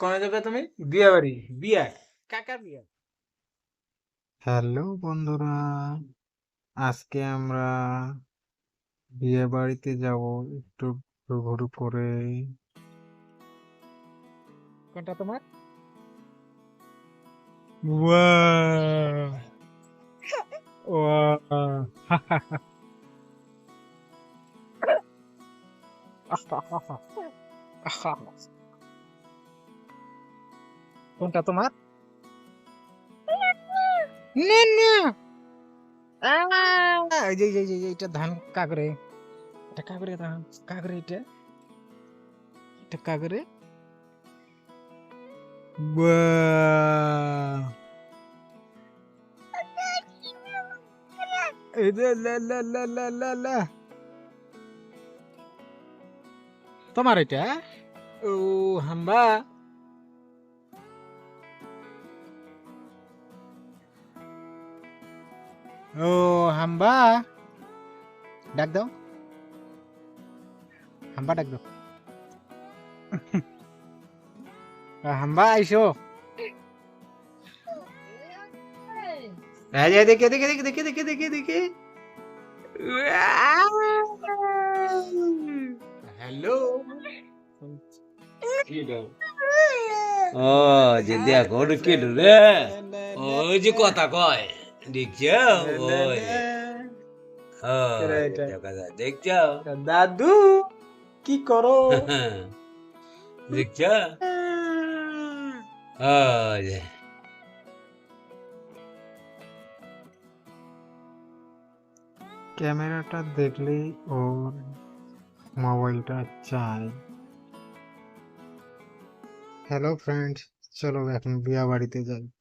কোনে যাবে তুমি? বিয়ে বাড়ি বিয়ে। কাকার বিয়ে। হ্যালো বন্ধুরা আজকে আমরা বিয়ে বাড়িতে যাব একটু ঘুরঘুর করে। কোনটা তোমার? কোনটা তোমার? এটা ধান কাকরে। এটা কাকরে ধান কাকরে এটা। এটা লা। তোমার এটা? ও হাম্বা। ও হাম্বা। ডাক দাও। হাম্বা ডাক দাও। হাম্বা আইসো। এই যে, দেখে দেখে দেখে দেখে দেখে দেখে দেখে। হ্যালো। ও যে দেখো রে? ওই যে কথা কয়। দেখছ? দেখছ? দাদু কি করো? দেখছ? ক্যামেরাটা দেখলেই ওর মোবাইলটা চাই হ্যালো ফ্রেন্ডস চলো এখন বিয়ে বাড়িতে যাই।